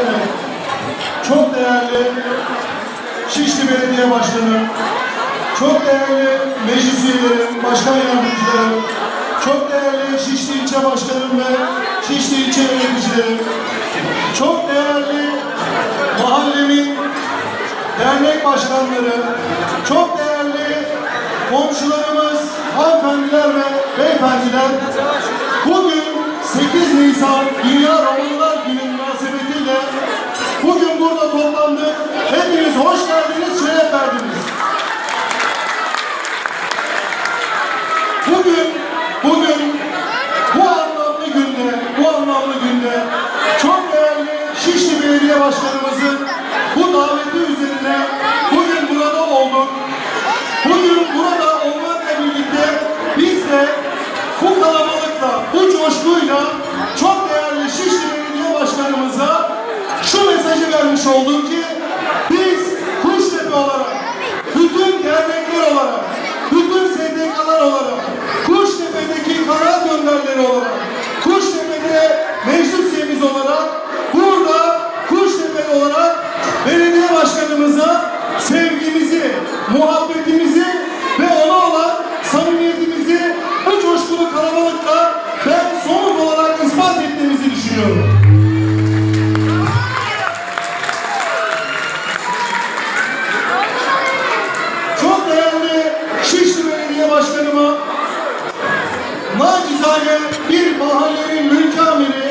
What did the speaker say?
Evet. Çok değerli Şişli Belediye Başkanı, çok değerli meclis üyelerim, başkan yardımcılarım, çok değerli Şişli İlçe Başkanım ve Şişli İlçe Yöneticilerim, çok değerli mahallemin dernek başkanları, çok değerli komşularımız, hanımefendiler ve beyefendiler, 8 Nisan Dünya Romanlar Günü münasebetiyle bugün burada toplandık. Hepiniz hoş geldiniz, şeref verdiniz. Bugün, bugün bu anlamlı günde, bu anlamlı günde çok değerli Şişli Belediye Başkanımızın coşkuyla çok değerli Şişli Belediye Başkanımıza şu mesajı vermiş olduk ki biz Kuştepe olarak, bütün dernekler olarak, bütün STK'lar olarak, Kuştepe'deki kanaat önderleri olarak, Kuştepe'de meclis üyemiz olarak, burada Kuştepe olarak belediye başkanımıza sevgimizi, muhabbetimizi nacizane bir mahallenin mülki amiri